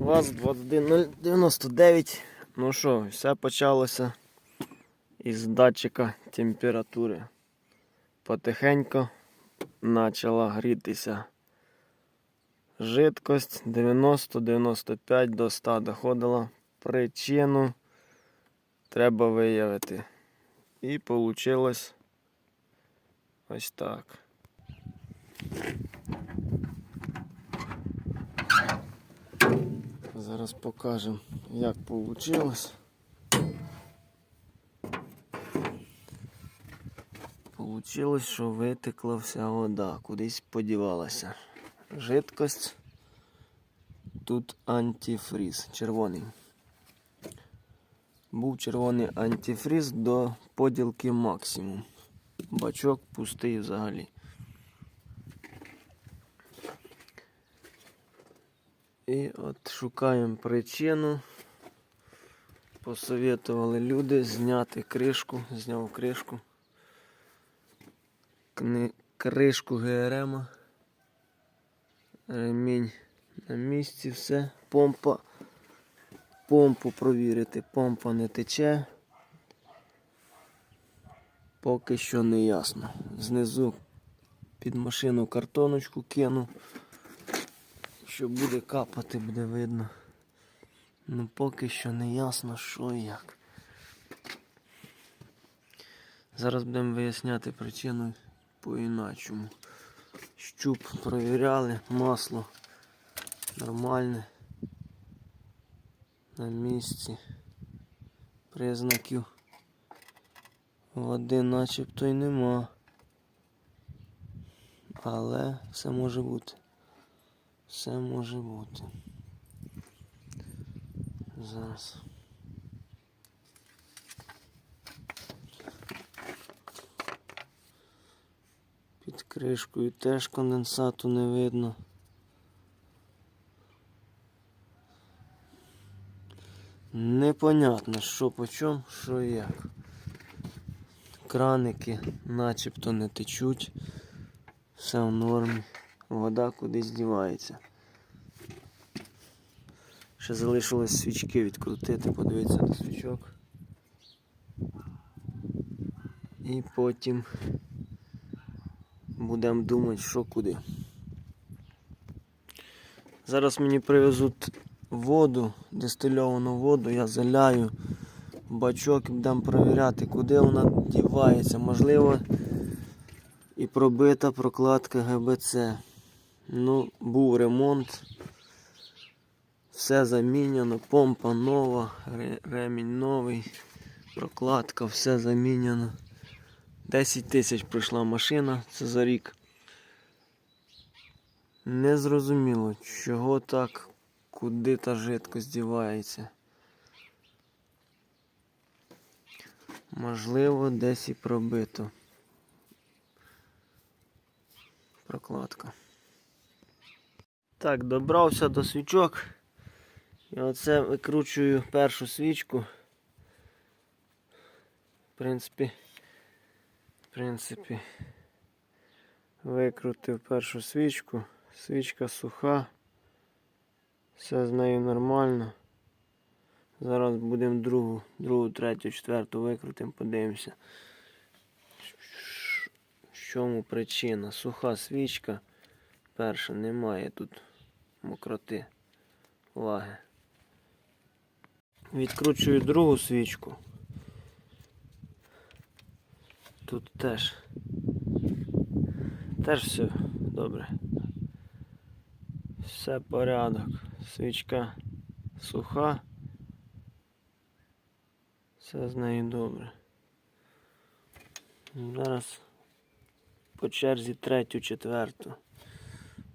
ВАЗ 21099. Ну що, все почалося із датчика температури. Потихеньку почала грітися жидкость 90-95 до 100 доходила. Причину треба виявити. І вийшло ось так. Зараз покажемо, як вийшло. Получилось, що витекла вся вода, кудись подівалася. Жидкость. Тут антифріз червоний. Був червоний антифріз до поділки максимум. Бачок пустий взагалі. І от шукаємо причину. Посоветували люди зняти кришку, зняв кришку. Кни... Кришку ГРМ. Ремінь на місці, все. Помпа. Помпу провірити. Помпа не тече. Поки що не ясно. Знизу під машину картоночку кину. Що буде капати, буде видно. Ну поки що не ясно, що і як. Зараз будемо виясняти причину по-іначому. Щуп провіряли, масло нормальне. На місці. Признаків води начебто й нема. Але все може бути. Все може бути. Зараз. Під кришкою теж конденсату не видно. Непонятно, що по чому, що як. Краники начебто не течуть. Все в нормі. Вода кудись дівається. Ще залишилось свічки відкрутити, подивитися до свічок. І потім будемо думати, що куди. Зараз мені привезуть воду, дистильовану воду, я заляю бачок і будемо перевіряти, куди вона дівається. Можливо, і пробита прокладка ГБЦ. Ну, був ремонт. Все заміняно, помпа нова, ремінь новий, прокладка, все заміняно. 10 тисяч пройшла машина, це за рік. Не зрозуміло, чого так, куди та жидкость дівається. Можливо, десь і пробито. Прокладка. Так, добрався до свічок. І оце викручую першу свічку. В принципі, в принципі, викрутив першу свічку. Свічка суха. Все з нею нормально. Зараз будемо другу, другу, третю, четверту викрутимо, подивимося. В чому причина? Суха свічка. Перша, немає тут мокроти, влаги. Відкручую другу свічку. Тут теж. Теж все добре. Все порядок. Свічка суха. Все з нею добре. Зараз по черзі третю, четверту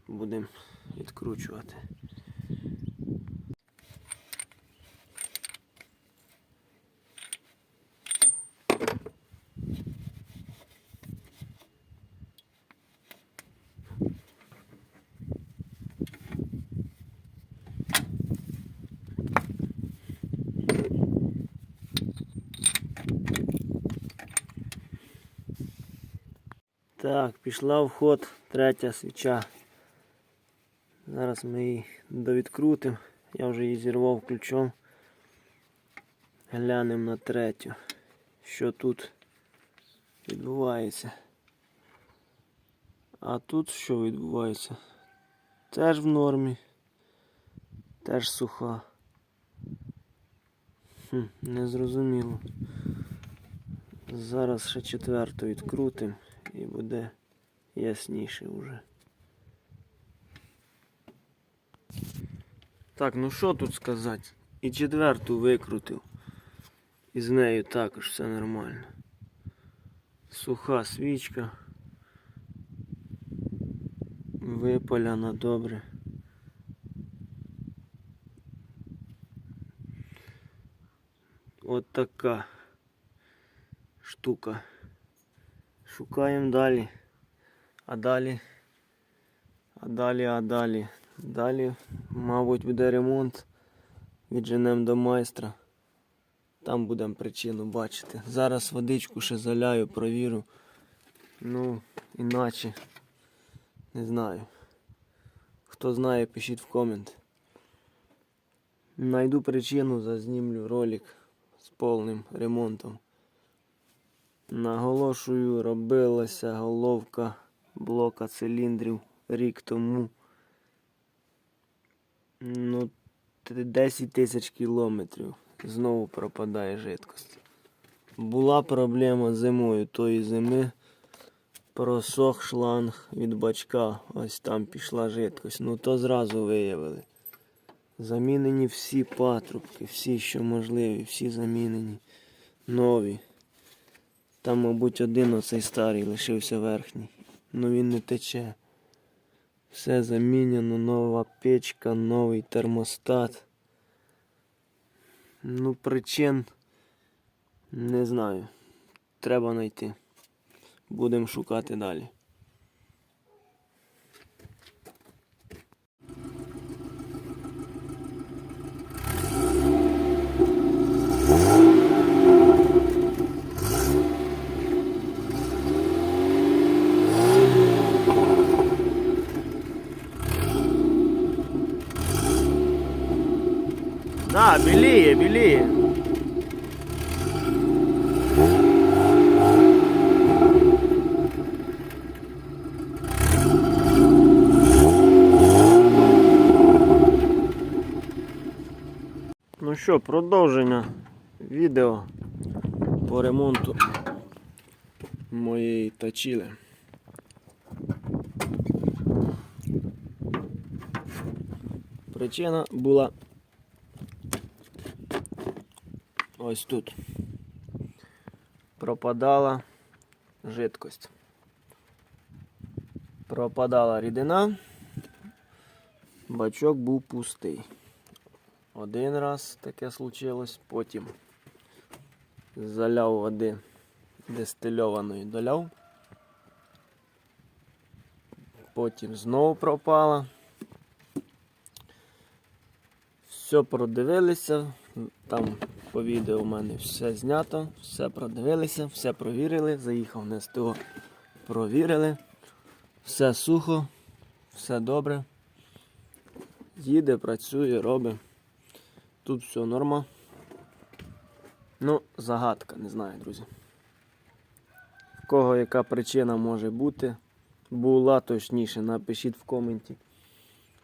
будемо відкручувати. Так, пішла в ход третя свіча. Зараз ми її довідкрутимо. Я вже її зірвав ключом. Глянемо на третю. Що тут відбувається? А тут що відбувається? Теж в нормі. Теж суха. Хм, незрозуміло. Зараз ще четверту відкрутимо і буде ясніше вже. Так, ну що тут сказати? І четверту викрутив. І з нею також все нормально. Суха свічка. Випаляна добре. От така штука. Шукаємо далі. А далі. А далі, а далі. Далі, мабуть, буде ремонт. Відженемо до майстра. Там будемо причину бачити. Зараз водичку ще заляю, провірю. Ну, іначе. Не знаю. Хто знає, пишіть в комент. Найду причину, зазнімлю ролик з повним ремонтом. Наголошую, робилася головка блока циліндрів рік тому. Ну, 10 тисяч кілометрів. Знову пропадає жидкость. Була проблема зимою тої зими. Просох шланг від бачка. Ось там пішла жидкость. Ну то зразу виявили. Замінені всі патрубки, всі, що можливі, всі замінені. Нові. Там, мабуть, один оцей старий лишився верхній. Ну він не тече. Все замінено, нова печка, новий термостат. Ну, причин не знаю. Треба знайти. Будемо шукати далі. Біліє, біліє. Ну що, продовження відео по ремонту моєї тачіли. Причина була ось тут. Пропадала жидкость. Пропадала рідина, бачок був пустий. Один раз таке случилось, потім заляв води дистильованої доляв. Потім знову пропала. Все продивилися. Там по відео у мене все знято, все продивилися, все провірили. Заїхав на СТО, провірили. Все сухо, все добре. Їде, працює, робить. Тут все норма. Ну, загадка, не знаю, друзі. В кого яка причина може бути, була точніше, напишіть в коменті.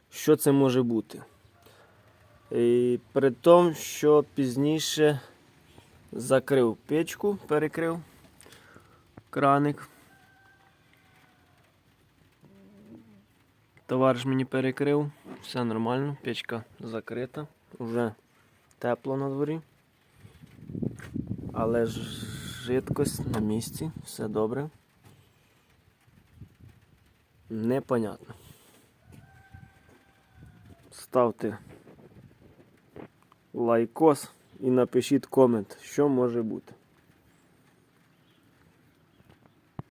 Що це може бути? І при тому, що пізніше закрив печку, перекрив краник. Товариш мені перекрив, все нормально, печка закрита, вже тепло на дворі. Але ж жидкость на місці, все добре. Непонятно. Ставте лайкос і напишіть комент, що може бути.